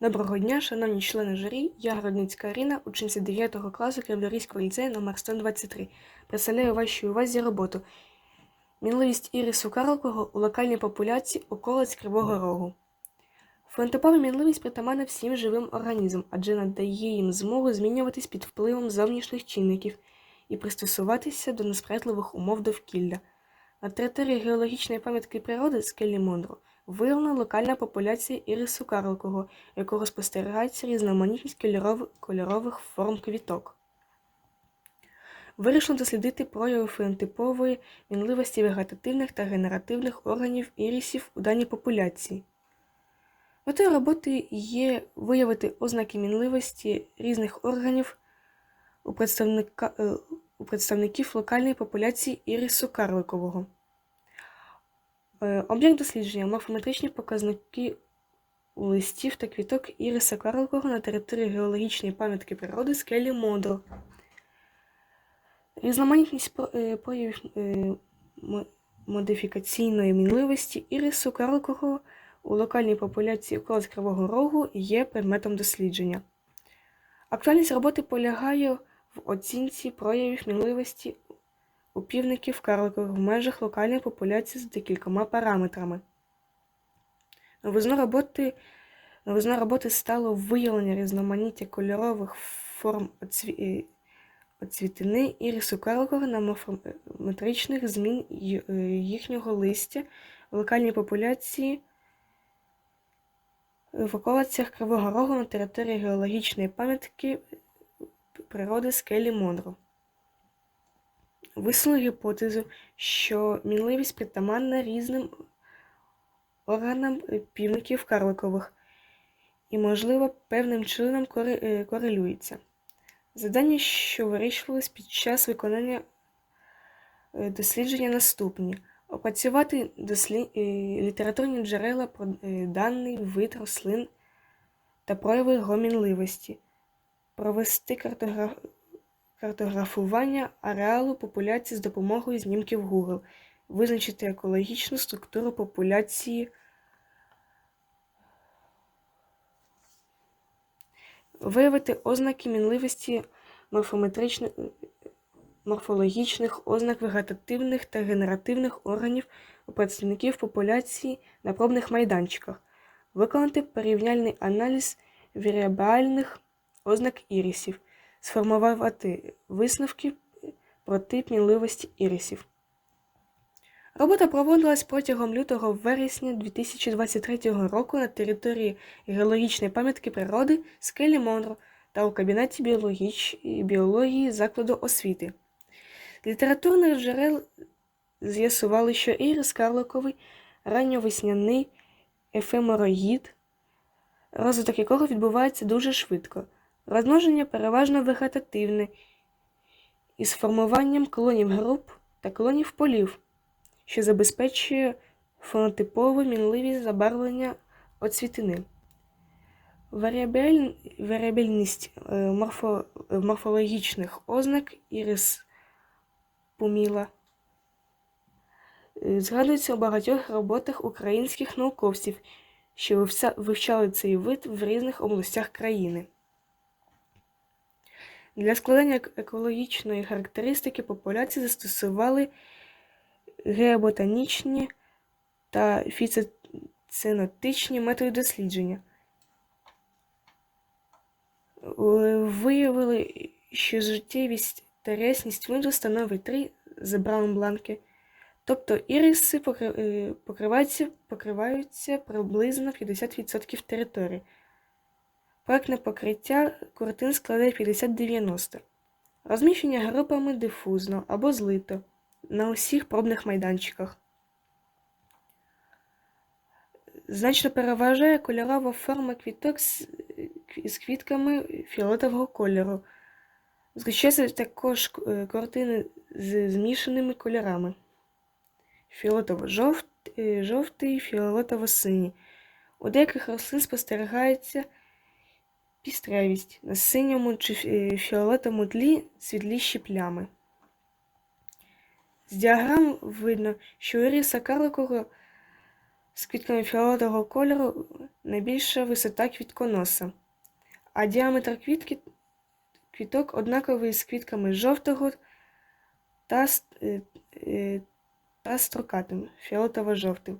Доброго дня, шановні члени журі. Я Городницька Аріна, учениця 9 класу Кривдорізького ліцею номер 123. Представляю вашій увазі роботу. Мінливість ірису карликового у локальній популяції околиць Кривого Рогу. Фронтопова мінливість притаманна всім живим організмам, адже надає їм змогу змінюватись під впливом зовнішніх чинників і пристосуватися до несприятливих умов довкілля. На території геологічної пам'ятки природи скелі Мондро виявлена локальна популяція ірису карликового, у якого спостерігається різноманітність кольоров- кольорових форм квіток. Вирішено дослідити прояви фенотипової мінливості вегетативних та генеративних органів ірисів у даній популяції. Метою роботи є виявити ознаки мінливості різних органів у, е, у представників локальної популяції ірису карликового. Е, Об'єкт дослідження морфометричні показники листів та квіток іриса карликового на території геологічної пам'ятки природи скелі Модро. Різноманітність е, проявів е, модифікаційної мінливості ірису карликового у локальній популяції околиць Кривого Рогу є предметом дослідження. Актуальність роботи полягає в оцінці проявів мінливості у півників карликових в межах локальної популяції з декількома параметрами. Новизна роботи, новизна роботи стало виявлення різноманіття кольорових форм оцві, е, оцвітини ірису карликового на морфометричних змін е, їхнього листя в локальній популяції в околицях Кривого Рогу на території геологічної пам'ятки природи скелі Монро. Висунули гіпотезу, що мінливість притаманна різним органам е, півників карликових і, можливо, певним чином е, корелюється. Завдання, що вирішувались під час виконання е, дослідження наступні. Опрацювати дослі... е, літературні джерела про даний вид рослин та прояви його мінливості, провести картограф... картографування ареалу популяції з допомогою знімків Google, визначити екологічну структуру популяції, виявити ознаки мінливості морфологічних ознак вегетативних та генеративних органів у представників популяції на пробних майданчиках, виконати порівняльний аналіз варіабельних ознак ірисів, сформувати висновки про тип мінливості ірисів. Робота проводилась протягом лютого-вересня 2023 року на території геологічної пам'ятки природи скелі Монро та у кабінеті біологіч... біології закладу освіти. Літературних джерел з'ясували, що ірис карликовий ранньовесняний ефемероїд, розвиток якого відбувається дуже швидко. Розмноження переважно вегетативне, із формуванням клонів груп та клонів полів, що забезпечує фенотипове мінливість забарвлення оцвітини. Варіабель... Варіабельність е, морфо... е, морфологічних ознак ірис поміла е, згадується у багатьох роботах українських науковців, що вивчали цей вид в різних областях країни. Для складання екологічної характеристики популяції застосували геоботанічні та фіцинотичні методи дослідження. Е, Виявили, що життєвість та рясність виду становить 3 за Браун-бланки, тобто іриси е, покриваються приблизно 50% території. Проектне покриття куртин складає 50-90. Розміщення групами дифузно або злито на усіх пробних майданчиках. Значно переважає кольорова форма квіток з, квітками фіолетового кольору. Зустрічаються також е, картини з змішаними кольорами. Фіолетово-жовтий, жовтий, фіолетово-синій. У деяких рослин спостерігається пістрявість на синьому чи фіолетовому тлі світліші плями. З діаграм видно, що у іриса карликового з квітками фіолетового кольору найбільша висота квітконоса, а діаметр квітки, квіток однаковий з квітками жовтого та, е, е, та строкатим фіолетово-жовтим.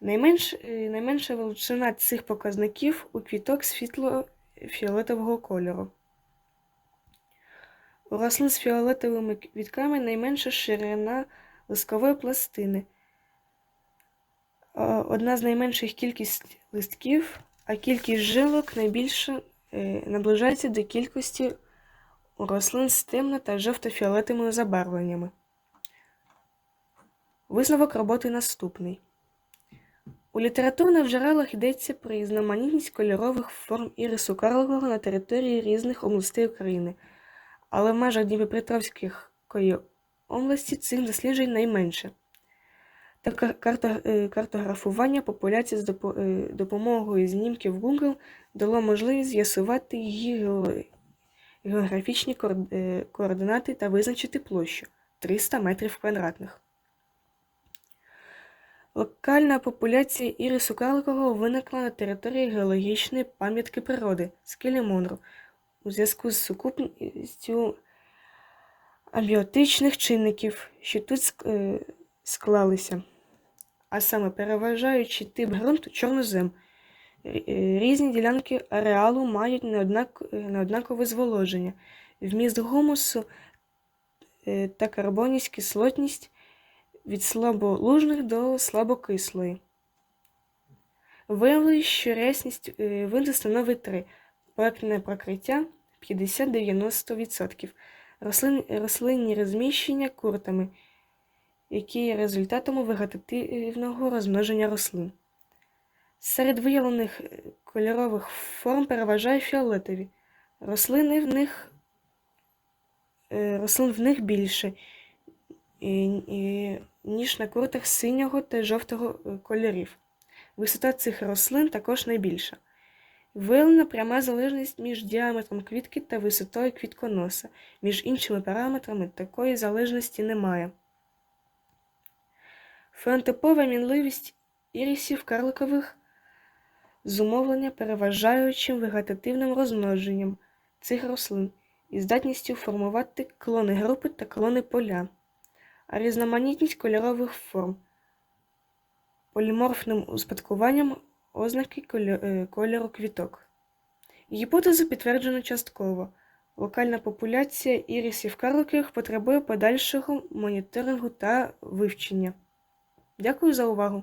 Найменш, е, найменша величина цих показників у квіток світло-фіолетового кольору. У рослин з фіолетовими квітками найменша ширина лискової пластини. Е, Одна з найменших кількість листків, а кількість жилок найбільше е, наближається до кількості рослин з темно та жовто-фіолетовими забарвленнями. Висновок роботи наступний. У літературних джерелах йдеться про різноманітність кольорових форм ірису карлового на території різних областей України, але в межах Дніпропетровської області цих досліджень найменше. Та е, картографування популяції з е, допомогою знімків Google дало можливість з'ясувати її географічні е, координати та визначити площу 300 метрів квадратних. Локальна популяція ірису карликового виникла на території геологічної пам'ятки природи скелі Монро у зв'язку з сукупністю абіотичних чинників, що тут е, склалися, а саме переважаючи тип ґрунту чорнозем. Е, Різні ділянки ареалу мають неоднак... е, неоднакове зволоження, вміст гумусу та карбонність кислотність від слаболужних до слабокислої. Виявили, що рясність е, виду становить 3, проектне прокриття 50-90%, рослин, рослинні розміщення куртами, які є результатом вегетативного розмноження рослин. Серед виявлених е, кольорових форм переважає фіолетові. Рослини в них, е, рослин в них більше, і- і- ніж на куртах синього та жовтого е, кольорів. Висота цих рослин також найбільша. Виявлена пряма залежність між діаметром квітки та висотою квітконоса. Між іншими параметрами такої залежності немає. Фенотипова мінливість ірисів карликових зумовлення переважаючим вегетативним розмноженням цих рослин і здатністю формувати клони групи та клони поля, різноманітність кольорових форм, поліморфним успадкуванням ознаки е, кольору квіток. Гіпотезу підтверджено частково. Локальна популяція ірисів карликових потребує подальшого моніторингу та вивчення. Дякую за увагу!